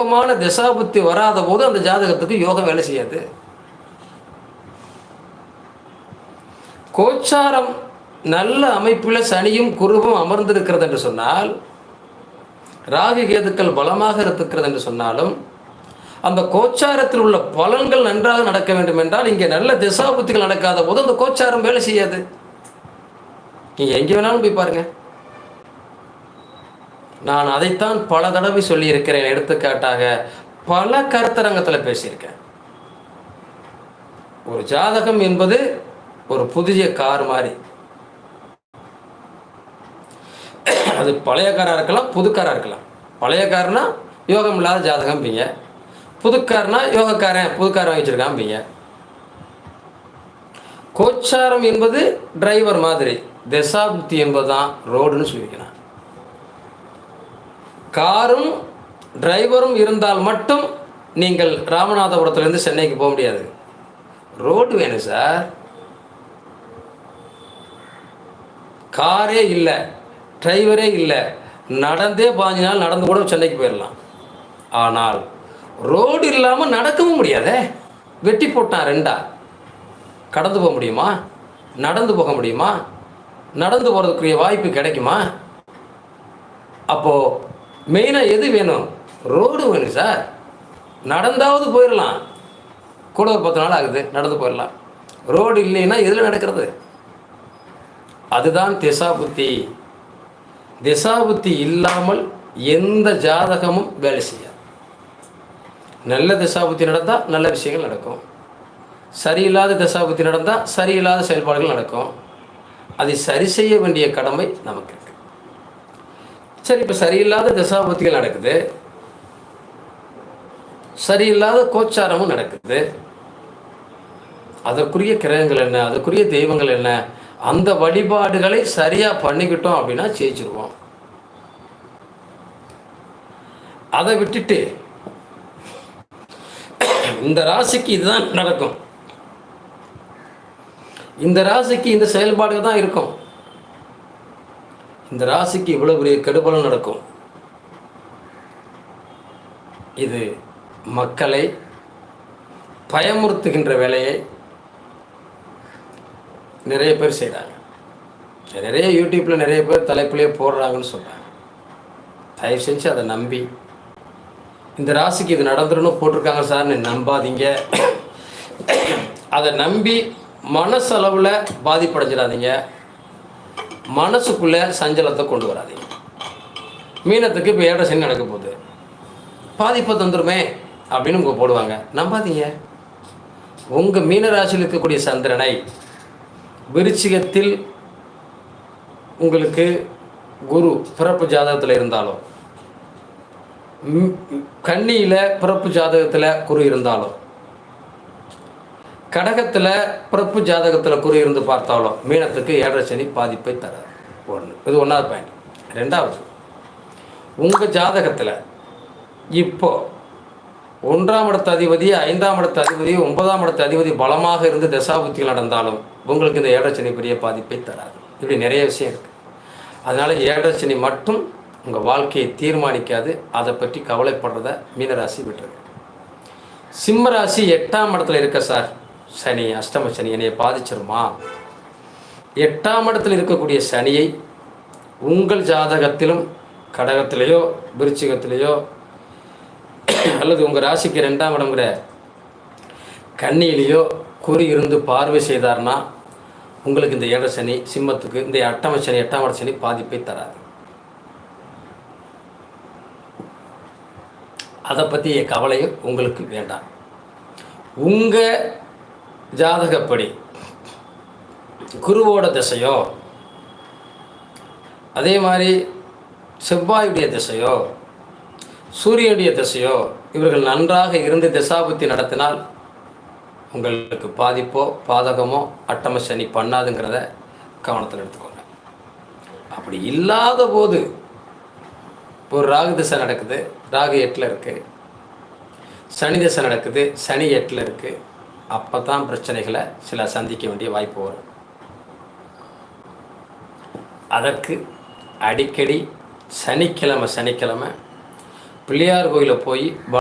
யோகமான திசாபுத்தி வராத போது அந்த ஜாதகத்துக்கு யோகம் வேலை செய்யாது. கோச்சாரம் நல்ல அமைப்பில் சனியும் குருவும் அமர்ந்திருக்கிறது என்று சொன்னால் ராகு கேதுக்கள் பலமாக இருக்கிறது என்று சொன்னாலும் அந்த கோச்சாரத்தில் உள்ள பலன்கள் நன்றாக நடக்க வேண்டும் என்றால் இங்கே நல்ல திசாபுத்திகள் நடக்காத போது அந்த கோச்சாரம் வேலை செய்யாது. நீங்கள் எங்கே வேணாலும் போய் பாருங்க. நான் அதைத்தான் பல தடவை சொல்லியிருக்கிறேன் எடுத்துக்காட்டாக பல கருத்தரங்கத்தில் பேசியிருக்கேன். ஒரு ஜாதகம் என்பது ஒரு புதிய கார் மாதிரி. அது பழைய காராக இருக்கலாம் புது காராக இருக்கலாம். பழைய கார்னா யோகம் இல்லாத ஜாதகம் பீங்க புதுக்காரனா யோகக்காரன் புதுக்காரன் வச்சிருக்கான் கோச்சாரம் என்பது டிரைவர் மாதிரி தசாபுத்தி என்பதுதான் ரோடுன்னு சொல்லியிருக்கிறான். காரும் டிரைவரும் இருந்தால் மட்டும் நீங்கள் ராமநாதபுரத்துலேருந்து சென்னைக்கு போக முடியாது. ரோடு வேணும் சார். காரே இல்லை டிரைவரே இல்லை. நடந்தே பாஞ்சு நாள் நடந்து கூட சென்னைக்கு போயிடலாம் ஆனால் ரோடு இல்லாமல் நடக்கவும் முடியாதே. வெட்டி போட்டான் ரெண்டா? கடந்து போக முடியுமா? நடந்து போக முடியுமா? நடந்து போகிறதுக்குரிய வாய்ப்பு கிடைக்குமா? அப்போது மெயினாக எது வேணும்? ரோடு வேணும் சார் நடந்தாவது போயிடலாம் கூட ஒரு பத்து நாள் ஆகுது நடந்து போயிடலாம் ரோடு இல்லைன்னா எதில் நடக்கிறது? அதுதான் திசாபுத்தி திசாபுத்தி இல்லாமல் எந்த ஜாதகமும் வேலை செய்யாது. நல்ல திசாபுத்தி நடந்தால் நல்ல விஷயங்கள் நடக்கும். சரியில்லாத திசாபுத்தி நடந்தால் சரியில்லாத செயல்பாடுகள் நடக்கும். அதை சரி செய்ய வேண்டிய கடமை நமக்கு இருக்குது சரி இப்போ சரியில்லாத திசாபுத்திகள் நடக்குது. சரியில்லாத கோச்சாரமும் நடக்குது. அதற்குரிய கிரகங்கள் என்ன? அதற்குரிய தெய்வங்கள் என்ன? அந்த வழிபாடுகளை சரியாக பண்ணிக்கிட்டோம் அப்படின்னா ஜெயிச்சிருவோம். அதை விட்டுட்டு இந்த ராசிக்கு இதுதான் நடக்கும். இந்த ராசிக்கு இந்த செயல்பாடுகள் தான் இருக்கும். இந்த ராசிக்கு இவ்வளவு பெரிய கெடுபலம் நடக்கும். இது மக்களை பயமுறுத்துகின்ற வேலையை நிறைய பேர் செய்கிறாங்க நிறைய யூடியூப்பில் நிறைய பேர் தலைப்பிலே போடுறாங்கன்னு சொல்கிறாங்க தயவு செஞ்சு அதை நம்பி. இந்த ராசிக்கு இது நடந்துருன்னு போட்டிருக்காங்க சார் நம்பாதீங்க. அதை நம்பி மனசளவில் பாதிப்படைஞ்சிடாதீங்க. மனசுக்குள்ளே சஞ்சலத்தை கொண்டு வராதீங்க மீனத்துக்கு இப்போ ஏழரை சனி நடக்க போகுது. பாதிப்பை தந்துருமே அப்படின்னு உங்கள் போடுவாங்க. நம்பாதீங்க. உங்கள் மீன ராசியில் இருக்கக்கூடிய சந்திரனை விருச்சிகத்தில் உங்களுக்கு குரு பிறப்பு ஜாதகத்தில் இருந்தாலும் கன்னியில் பிறப்பு ஜாதகத்தில் குரு இருந்தாலும் கடகத்தில் பிறப்பு ஜாதகத்தில் குறி இருந்து பார்த்தாலும் மீனத்துக்கு ஏழரை சனி பாதிப்பை தராது ஒன்று இது ஒன்றாவது பாயிண்ட் ரெண்டாவது உங்கள் ஜாதகத்தில் இப்போ ஒன்றாம் இடத்த அதிபதி ஐந்தாம் இடத்த அதிபதி ஒன்பதாம் இடத்த அதிபதி பலமாக இருந்து தசாபுத்திகள் நடந்தாலும் உங்களுக்கு இந்த ஏழரை சனி பெரிய பாதிப்பை தராது. இப்படி நிறைய விஷயம் இருக்குது அதனால் ஏழரை சனி மட்டும் உங்கள் வாழ்க்கையை தீர்மானிக்காது. அதை பற்றி கவலைப்படுறத மீனராசி விட்டுருங்க. சிம்ம ராசி எட்டாம் இடத்துல இருக்க சார். சனி அஷ்டம சனி என்னையை பாதிச்சிருமா? எட்டாம் இடத்தில் இருக்கக்கூடிய சனியை உங்கள் ஜாதகத்திலும் கடகத்திலேயோ விருச்சிகத்திலேயோ அல்லது உங்கள் ராசிக்கு ரெண்டாம் இடங்கிற கண்ணியிலேயோ குறி இருந்து பார்வை செய்தார்னா உங்களுக்கு இந்த ஏழரை சனி சிம்மத்துக்கு இந்த அட்டம சனி எட்டாம் இட சனி பாதிப்பை தராது. அதை பற்றிய கவலையும் உங்களுக்கு வேண்டாம். உங்கள் ஜாதகப்படி. குருவோட திசையோ அதே மாதிரி செவ்வாயுடைய திசையோ சூரியனுடைய திசையோ இவர்கள் நன்றாக இருந்து திசாபுத்தி நடத்தினால் உங்களுக்கு பாதிப்போ பாதகமோ அட்டம சனி பண்ணாதுங்கிறத கவனத்தில் எடுத்துக்கோங்க. அப்படி இல்லாத போது ஒரு ராகு திசை நடக்குது ராகு எட்டில் இருக்குது சனி திசை நடக்குது சனி எட்டில் இருக்குது அப்போ தான் பிரச்சனைகளை சில சந்திக்க வேண்டிய வாய்ப்பு வரும். அதற்கு அடிக்கடி சனிக்கிழமை சனிக்கிழமை பிள்ளையார் கோயிலில் போய்